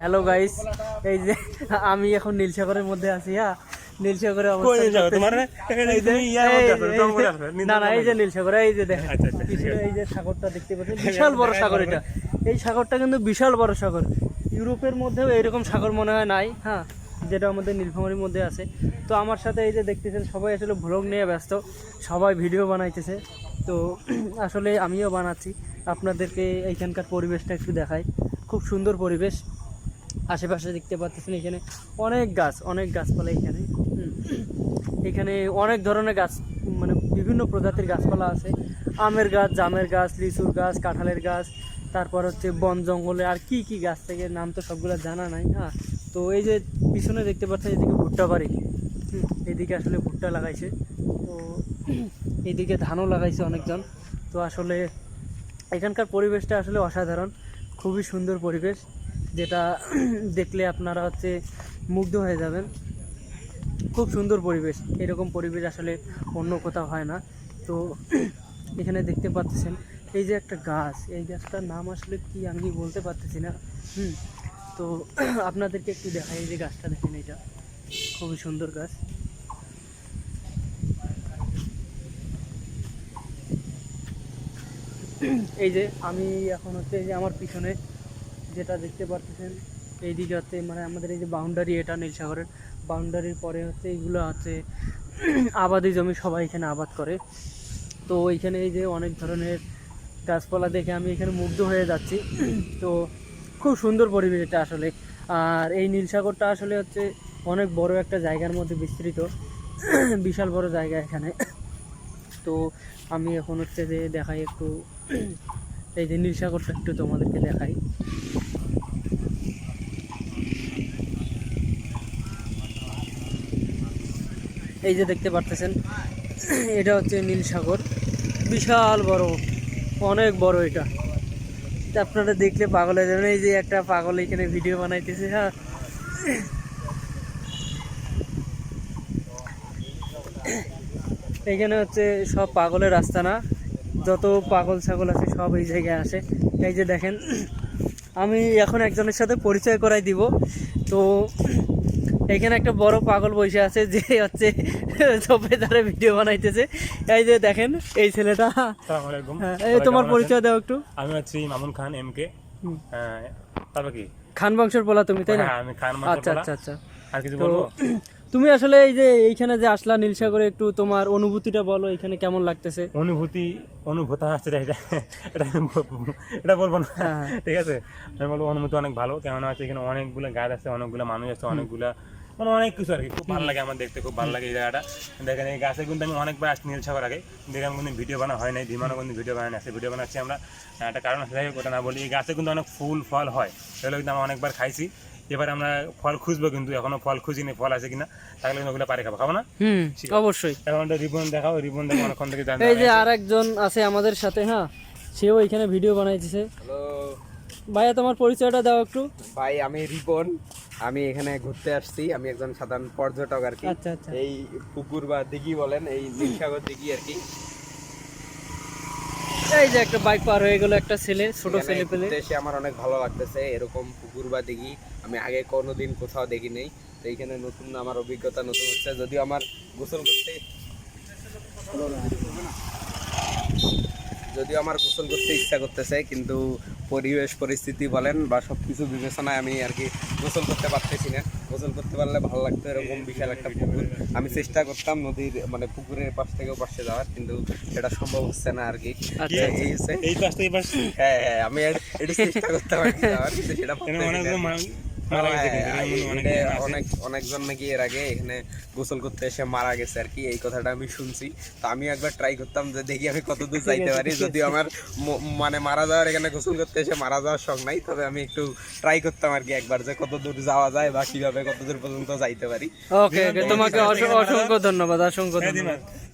Hello guys এই যে আমি এখন নীলসাগরের মধ্যে আছি হ্যাঁ? নীলসাগরে না না এই যে নীলসাগর। এই যে দেখেন আচ্ছা, আচ্ছা, আছে। এই যে সাগরটা দেখতে পাচ্ছেন বিশাল বড় সাগর এটা। এই সাগরটা কিন্তু বিশাল বড় সাগর। ইউরোপের মধ্যেও এরকম সাগর মনে হয় নাই হ্যাঁ? যেটা আমাদের নীলফামারির মধ্যে আছে। তো আমার সাথে এই যে দেখতেছেন সবাই আসলে ভ্লগ নিয়ে ব্যস্ত সবাই ভিডিও বানাইতেছে। তো আসলে আমিও বানাচ্ছি। আপনাদেরকে এইখানকার পরিবেশটা একটু দেখাই। খুব সুন্দর পরিবেশ। আশেপাশে দেখতে পাচ্ছেন এখানে অনেক গাছ, অনেক গাছপালা এখানে। এখানে অনেক ধরনের গাছ মানে বিভিন্ন প্রজাতির গাছপালা আছে। আমের গাছ, জামের গাছ, লিচুর গাছ, কাঁঠালের গাছ, তারপর হচ্ছে বন জঙ্গলে আর কি কি গাছ থেকে নাম তো সবগুলো জানা নাই হ্যাঁ। তো এই যে পিছনে দেখতে পাচ্ছেন এদিকে ভুট্টা বাড়ি। এদিকে আসলে ভুট্টা লাগাইছে। তো এদিকে ধানও লাগাইছে অনেকজন। তো আসলে এখানকার পরিবেশটা আসলে অসাধারণ, খুবই সুন্দর পরিবেশ। যেটা দেখলে আপনারা হচ্ছে মুগ্ধ হয়ে যাবেন। খুব সুন্দর পরিবেশ, এরকম পরিবেশ আসলে অন্য কোথাও হয় না। তো এখানে দেখতে পাচ্ছেন, এই যে একটা গাছ, এই গাছটার নাম আসলে কি আমি বলতে পারতেছি না। হুম, তো আপনাদেরকে একটু দেখাই, এই যে গাছটা দেখেন এটা। খুবই সুন্দর গাছ। এই যে আমি এখন হচ্ছে যে আমার পিছনে যেটা দেখতে পাচ্ছেন এইদিকে হচ্ছে মানে আমাদের এই যে বাউন্ডারি এটা নীলসাগরের বাউন্ডারির পরে হচ্ছে এইগুলো হচ্ছে আবাদি জমি সবাই এখানে আবাদ করে। তো এইখানে এই যে অনেক ধরনের গাছপালা দেখে আমি এখানে মুগ্ধ হয়ে যাচ্ছি। তো খুব সুন্দর পরিবেশ এটা আসলে। আর এই নীলসাগরটা আসলে হচ্ছে অনেক বড় একটা জায়গার মধ্যে বিস্তৃত, বিশাল বড় জায়গা এখানে। তো আমি এখন হচ্ছে যে দেখাই একটু, এই যে নীলসাগরটা একটু তোমাদেরকে দেখাই। এই যে দেখতে পারতেছেন, এটা হচ্ছে নীল সাগর। বিশাল বড়, অনেক বড় এটা। আপনারা দেখলে পাগল যাবেন। এই যে একটা পাগল এখানে ভিডিও বানাইতেছে হ্যাঁ। এখানে হচ্ছে সব পাগলের রাস্তা না। যত পাগল ছাগল আছে, সব এই জায়গায় আসে। এই যে দেখেন, আমি এখন একজনের সাথে পরিচয় করাই দিব। তো এখানে একটা বড় পাগল বসে আছে যে হচ্ছে চোপে তারা ভিডিও বানাইতেছে। এই যে দেখেন এই ছেলেটা। হ্যাঁ, এই তোমার পরিচয় দাও একটু। আমি হচ্ছি মামুন খান এম কে তারপর কি? খান বংশের বলা তুমি তাই না? হ্যাঁ আমি খান আচ্ছা আচ্ছা আচ্ছা। আর কিছু বলব? তুমি আসলে এই যে এইখানে যে আসলা নীলসাগরে একটু তোমার অনুভূতিটা বলো এখানে কেমন লাগতেছে? অনুভূতি অনুভূতা আসছে এটা এটা এটা বলব না। হ্যাঁ। ঠিক আছে? আমি বলব অনুভূতি অনেক ভালো। কেমন আছে এখানে অনেকগুলো গাছ আছে অনেকগুলো মানুষ আছে অনেকগুলা মানে অনেক কিছু আর কি। খুব ভালো লাগে আমার দেখতে খুব ভালো লাগে এই জায়গাটা। দেখেন এই গাছে কিন্তু আমি অনেকবার আসছি নীল সাগর আগে। দেখে আমি কিন্তু ভিডিও বানা হয় নাই ধীমানো কিন্তু ভিডিও বানানো আছে ভিডিও বানাচ্ছি আমরা। একটা কারণ আছে ওটা না বলি এই গাছে কিন্তু অনেক ফুল ফল হয়। সেগুলো কিন্তু আমরা অনেকবার খাইছি। এবার আমরা ফল খুঁজবো কিন্তু এখনও ফল খুঁজিনি ফল আছে কিনা তাহলে কিন্তু ওগুলো পারে খাব। খাব না? হুম অবশ্যই। এখন একটা রিবন দেখাও রিবন দেখো অনেকক্ষণ থেকে জানতে এই যে আর একজন আছে আমাদের সাথে হ্যাঁ সেও এখানে ভিডিও বানাইতেছে। হ্যালো ভাইয়া তোমার পরিচয়টা দাও একটু। ভাই আমি রিপন আমি এখানে ঘুরতে আসছি আমি একজন সাধারণ পর্যটক আর কি। আচ্ছা আচ্ছা। এই পুকুর বা দিঘি বলেন এই নীলসাগর দিঘি আর কি। এই যে একটা বাইক পার হয়ে গেল একটা ছেলে ছোট ছেলে পেলে। এসে আমার অনেক ভালো লাগতেছে এরকম পুকুর বা দিঘি আমি আগে কোনোদিন কোথাও দেখি নেই তো এইখানে নতুন আমার অভিজ্ঞতা নতুন হচ্ছে যদিও আমার গোসল করতে যদিও আমার গোসল করতে ইচ্ছা করতেছে কিন্তু পরিবেশ পরিস্থিতি বলেন বা সব কিছু বিবেচনায় আমি আর কি গোসল করতে পারতেছি না। গোসল করতে পারলে ভালো লাগতো এরকম বিশাল একটা পুকুর। আমি চেষ্টা করতাম নদীর মানে পুকুরের পাশ থেকেও পাশে যাওয়ার কিন্তু সেটা সম্ভব হচ্ছে না আর কি। আচ্ছা। এই পাশ থেকে হ্যাঁ হ্যাঁ আমি এটা চেষ্টা করতে পারি যাওয়ার কিন্তু সেটা অনেক জন অনেকজন নাকি এর আগে এখানে গোসল করতে এসে মারা গেছে আর কি এই কথাটা আমি শুনছি। তো আমি একবার ট্রাই করতাম যে দেখি আমি কত দূর যাইতে পারি। যদিও আমার মানে মারা যাওয়ার এখানে গোসল করতে এসে মারা যাওয়ার শখ নাই তবে আমি একটু ট্রাই করতাম আর কি একবার যে কত দূর যাওয়া যায় বা কীভাবে কত দূর পর্যন্ত যাইতে পারি। ওকে তোমাকে অসংখ্য ধন্যবাদ অসংখ্য হ্যাঁ, ধন্যবাদ।